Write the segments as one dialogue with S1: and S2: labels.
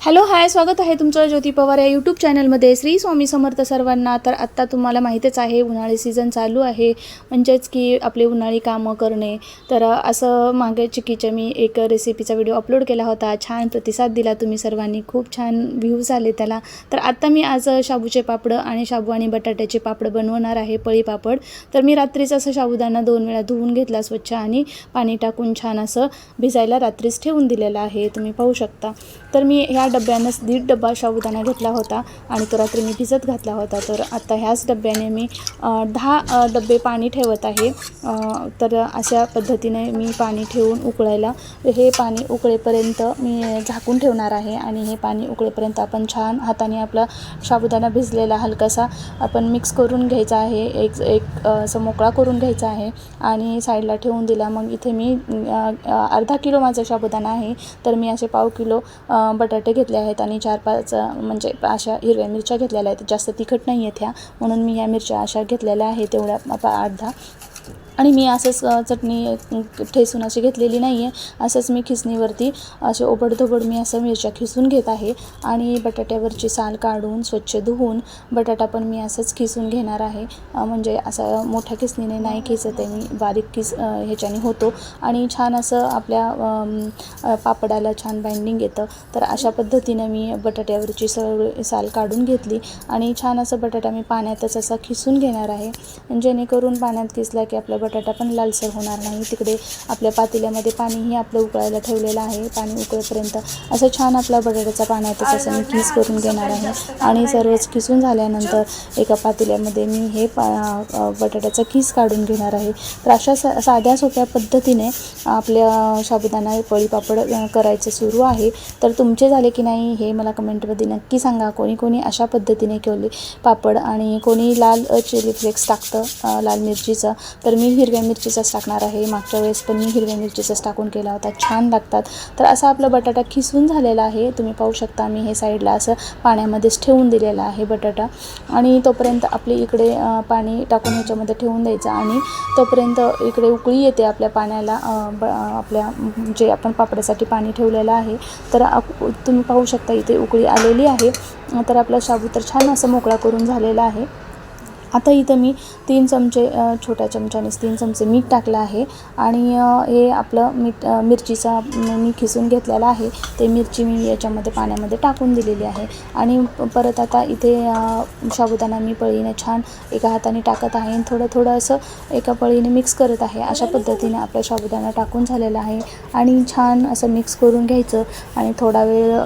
S1: Hello hi स्वागत आहे तुमचं ज्योती पवार या यूट्यूब चॅनलमध्ये श्री स्वामी समर्थ सर्वांना तर आत्ता तुम्हाला माहितीच आहे उन्हाळी सीझन चालू आहे. म्हणजेच की आपले उन्हाळी कामं करणे. तर असं मागे चिकीच्या मी एक रेसिपीचा व्हिडिओ अपलोड केला होता. छान प्रतिसाद दिला तुम्ही सर्वांनी. खूप छान व्ह्यूज आले त्याला. तर आत्ता मी आज शाबूचे पापड आणि शाबू आणि बटाट्याचे पापड बनवणार आहे पळी पापड. तर मी रात्रीच असं शाबुदाना दोन वेळा धुवून घेतला स्वच्छ आणि पाणी टाकून छान असं भिजायला रात्रीच ठेवून दिलेलं आहे. तुम्ही पाहू शकता. तर मी ह्या डब्यानंच दीड डब्बा साबुदाणा घेतला होता आणि तो रात्री मी भिजत घातला होता. तर आता ह्याच डब्याने मी दहा डबे पाणी ठेवत आहे. तर अशा पद्धतीने मी पाणी ठेवून उकळायला हे पाणी उकळेपर्यंत मी झाकून ठेवणार आहे आणि हे पाणी उकळेपर्यंत आपण छान हाताने आपला साबुदाणा भिजलेला हलकासा आपण मिक्स करून घ्यायचा आहे. एक एक असं मोकळा करून घ्यायचा आहे आणि साईडला ठेवून दिला. मग इथे मी अर्धा किलो माझा साबुदाणा आहे. तर मी असे पाव किलो बटाटे घेतल्या आहेत आणि चार पाच म्हणजे अशा हिरव्या मिरच्या घेतलेल्या आहेत. जास्त तिखट नाही आहेत ह्या. म्हणून मी ह्या मिरच्या अशा घेतलेल्या आहेत. तेवढ्या पा- अर्धा आणि मी असंच चटणी ठेसून अशी घेतलेली नाही आहे असंच मी खिसणीवरती असे ओबडधोबड मी असं मिरच्या खिसून घेत आहे. आणि बटाट्यावरची साल काढून स्वच्छ धुवून बटाटा पण मी असंच खिसून घेणार आहे. म्हणजे असं मोठ्या खिसणीने नाही खिसत आहे मी बारीक खिस ह्याच्याने होतो. आणि छान असं आपल्या पापडाला छान बाइंडिंग येतं. तर अशा पद्धतीनं मी बटाट्यावरची सगळी साल काढून घेतली. आणि छान असं बटाटा मी पाण्यातच असा खिसून घेणार आहे. जेणेकरून पाण्यात खिसला की आपला बटाटा पण लालसर होणार नाही. तिकडे आपल्या पातेल्यामध्ये पाणीही आपलं उकळायला ठेवलेलं आहे. पाणी उकळेपर्यंत असं छान आपला बटाट्याचा पाण्यातच असं मी खिस करून घेणार आहे. आणि सर्वच खिसून झाल्यानंतर एका पातेल्यामध्ये मी हे पा बटाट्याचा खिस काढून घेणार आहे. तर अशा सा साध्या सोप्या पद्धतीने आपल्या साबुदाणा पळी पापड अ, करायचं सुरू आहे. तर तुमचे झाले की नाही हे मला कमेंटमध्ये नक्की सांगा. कोणी कोणी अशा पद्धतीने केले पापड आणि कोणी लाल चिली फ्लेक्स टाकतं लाल मिरचीचं. तर मी हिरव्या मिरचीचाच टाकणार आहे. मागच्या वेळेस पण मी हिरव्या मिरचीचाच टाकून केला होता. छान लागतात. तर असा आपला बटाटा खिसून झालेला आहे. तुम्ही पाहू शकता मी हे साईडला असं पाण्यामध्येच ठेवून दिलेला आहे बटाटा. आणि तोपर्यंत आपली इकडे पाणी टाकून ह्याच्यामध्ये ठेवून द्यायचं आणि तोपर्यंत इकडे उकळी येते आपल्या पाण्याला. ब आपल्या जे आपण पापड्यासाठी पाणी ठेवलेलं आहे. तर आप- तुम्ही पाहू शकता इथे उकळी आलेली आहे. तर आपला शाबू तर छान असं मोकळा करून झालेला आहे. आता इथं मी तीन चमचे छोट्या चमच्यानेच तीन चमचे मीठ टाकलं आहे. आणि हे आपलं मीठ मिरचीचा मी खिसून घेतलेला आहे. ते मिरची मी याच्यामध्ये पाण्यामध्ये टाकून दिलेली आहे. आणि प- परत आता इथे अ, साबुदाणा मी पळीने छान एका हाताने टाकत आहे. आणि थोडं थोडं असं एका पळीने मिक्स करत आहे. अशा पद्धतीने आपला साबुदाणा टाकून झालेला आहे. आणि छान असं मिक्स करून घ्यायचं. आणि थोडा वेळ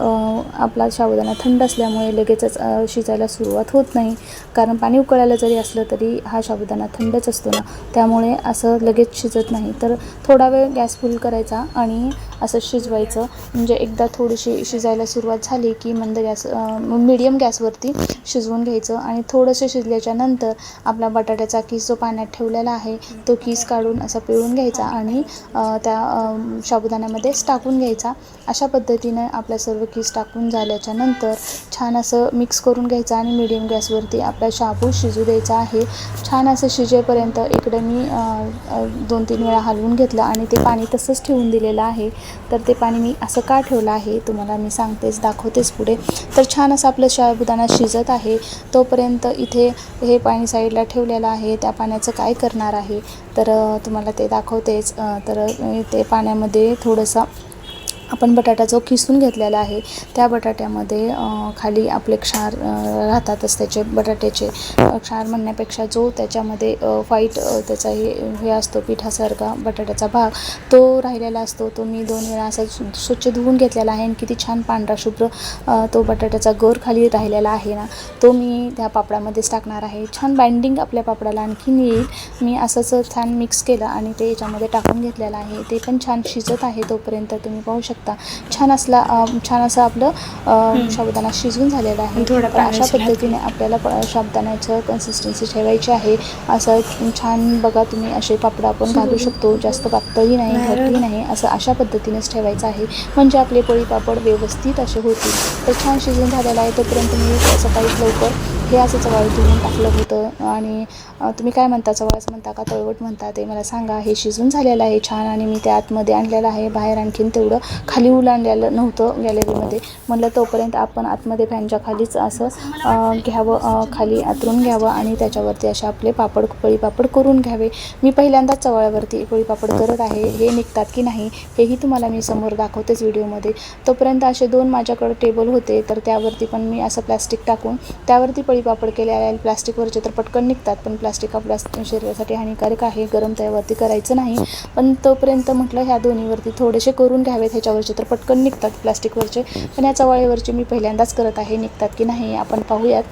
S1: आपला साबुदाणा थंड असल्यामुळे लगेचच शिजायला सुरुवात होत नाही. कारण पाणी उकळायला जरी असलं तरी हा साबुदाणा थंडच असतो ना त्यामुळे असं लगेच शिजत नाही. तर थोडा वेळ गॅस फुल करायचा आणि असं शिजवायचं. म्हणजे एकदा थोडीशी शिजायला सुरुवात झाली की मंद गॅस मिडियम गॅसवरती शिजवून घ्यायचं आणि थोडंसं शिजल्याच्या नंतर आपला बटाट्याचा किस जो पाण्यात ठेवलेला आहे तो किस काढून असा पिळून घ्यायचा आणि त्या अ, साबुदाण्यामध्येच टाकून घ्यायचा. अशा पद्धतीने आपल्या सर्व किस टाकून झाल्याच्यानंतर छान असं मिक्स करून घ्यायचं आणि मिडियम गॅसवरती आपला शाबू शिजू द्यायचा आहे. छान असं शिजेपर्यंत इकडे मी दोन तीन वेळा हलवून घेतलं आणि ते पाणी तसंच ठेवून दिलेलं आहे. तर ते पाणी मी असं का ठेवलं आहे तुम्हाला मी सांगतेच दाखवतेच पुढे. तर छान असं आपलं शाबुदाणा शिजत आहे. तोपर्यंत इथे हे पाणी साईडला ठेवलेलं आहे. त्या पाण्याचं काय करणार आहे? तर तुम्हाला ते दाखवतेच. तर ते पाण्यामध्ये थोडंसं आपण बटाटा जो किसून घेतलेला आहे त्या बटाट्यामध्ये खाली आपले क्षार राहतातच त्याचे बटाट्याचे क्षार म्हणण्यापेक्षा जो त्याच्यामध्ये वाईट व्हाईट त्याचा हे हे असतो पिठासारखा बटाट्याचा भाग तो राहिलेला असतो तो मी दोन वेळा असा सु- स्वच्छ धुवून घेतलेला आहे आणि किती छान पांढरा शुभ्र तो बटाट्याचा गर खाली राहिलेला आहे ना तो मी त्या पापडामध्येच टाकणार आहे. छान बाइंडिंग आपल्या पापडाला आणखीन येईल. मी असंच छान मिक्स केलं आणि ते याच्यामध्ये टाकून घेतलेलं आहे. ते पण छान शिजत आहे तोपर्यंत तुम्ही पाहू शकता. छान असला छान असं आपलं साबुदाणा शिजून झालेला आहे. तर अशा पद्धतीने आपल्याला साबुदाण्याचं कन्सिस्टन्सी ठेवायची आहे. असं छान बघा तुम्ही असे पापड आपण घालू शकतो. जास्त पातळही नाही घट्टही नाही. असं अशा पद्धतीनेच ठेवायचं आहे. म्हणजे आपले पोळी पापड व्यवस्थित असे होतील. तर छान शिजून झालेला आहे. तोपर्यंत मी सकाळी लवकर हे असं चवाळ धुवून टाकलं होतं. आणि तुम्ही काय म्हणता? चवाळचं म्हणता का? तळवट म्हणता ते. मला सांगा हे शिजून झालेलं आहे छान आणि मी ते आतमध्ये आणलेलं आहे. बाहेर आणखीन तेवढं खाली उलांडलेलं नव्हतं गॅलरीमध्ये. म्हणलं तोपर्यंत आपण आतमध्ये फॅनच्या खालीच असं घ्यावं खाली आतरून घ्यावं आणि त्याच्यावरती असे आपले पापड पळी पापड करून घ्यावे. मी पहिल्यांदाच चवळ्यावरती पळी पापड करत आहे. हे निघतात की नाही हेही तुम्हाला मी समोर दाखवतेच व्हिडिओमध्ये. तोपर्यंत असे दोन माझ्याकडे टेबल होते तर त्यावरती पण मी असं प्लॅस्टिक टाकून त्यावरती पळी पापड केले आहे प्लॅस्टिकवरचे तर पटकन निघतात पण प्लास्टिक आपल्या शरीरासाठी हानिकारक आहे गरम तव्यावरती करायचं नाही. पण तोपर्यंत म्हटलं ह्या दोन्हीवरती थोडेसे करून घ्यावेत ह्याच्यावरचे तर पटकन निघतात प्लास्टिकवरचे. पण या चवाळ्यावरचे मी पहिल्यांदाच करत आहे निघतात की नाही आपण पाहूयात.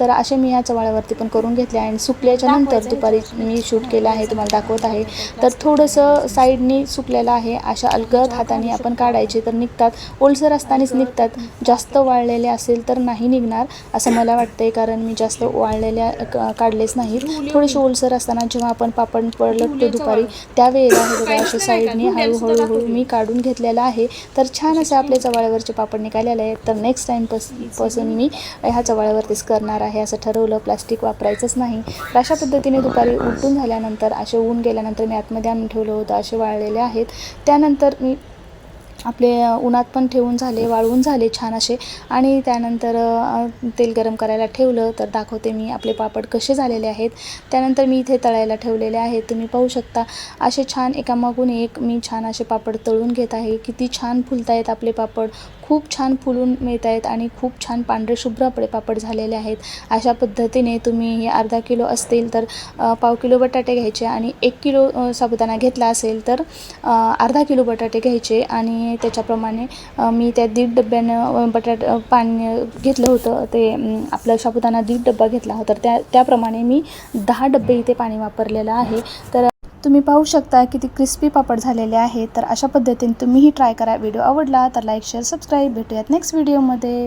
S1: तर असे मी या चवाळ्यावरती पण करून घेतले आणि सुकल्याच्या नंतर दुपारी मी शूट केलं आहे तुम्हाला दाखवत आहे. तर थोडंसं साईडनी सुकलेलं आहे अशा अलगद हाताने आपण काढायचे तर निघतात. ओलसर असतानाच निघतात. जास्त वाळलेले असेल तर नाही निघणार असं मला वाटतंय. कारण मी जास्त वाळलेल्या काढलेच नाहीत थोडेसे ओलसर असताना जेव्हा आपण पापड पडलटतो दुपारी त्यावेळेला हे बघा असे साईडने हळूहळू हळू मी काढून घेतलेलं आहे. तर छान असे आपले चवाळ्यावरचे पापड निघालेले आहेत. तर नेक्स्ट टाईम पसपासून मी ह्या चवाळ्यावरतीच करणार आहे. असं ठरवलं प्लास्टिक वापरायचंच नाही. तर अशा पद्धतीने दुपारी उलटून झाल्यानंतर असे ऊन गेल्यानंतर मी आतमध्ये आणून ठेवलं होतं. असे वाळलेले आहेत. त्यानंतर मी आपले उन्हात पण ठेवून झाले वाळवून झाले छान असे. आणि त्यानंतर तेल गरम करायला ठेवलं तर दाखवते मी आपले पापड कसे झालेले आहेत. त्यानंतर मी इथे तळायला ठेवलेले आहेत तुम्ही पाहू शकता. असे छान एकामागून एक मी छान असे पापड तळून घेत आहे. किती छान फुलत आहेत आपले पापड. खूप छान फुलून मिळत आहेत आणि खूप छान पांढरे शुभ्र आपले पापड झालेले आहेत. अशा पद्धतीने तुम्ही हे अर्धा किलो असतील तर पाव किलो बटाटे घ्यायचे आणि एक किलो साबुदाणा घेतला असेल तर अर्धा किलो बटाटे घ्यायचे आणि त्याच्याप्रमाणे मी त्या दीड डब्यानं बटाट पाणी घेतलं होतं. ते आपलं साबुदाणा दीड डब्बा घेतला होता. तर त्या त्याप्रमाणे मी दहा डब्बे इथे पाणी वापरलेलं आहे. तर तुम्ही पाहू शकता किती क्रिस्पी पापड झालेले आहेत तर अशा पद्धतीने तुम्हीही ट्राय करा. व्हिडिओ आवडला तर लाईक शेअर सबस्क्राईब भेटूयात नेक्स्ट व्हिडिओमध्ये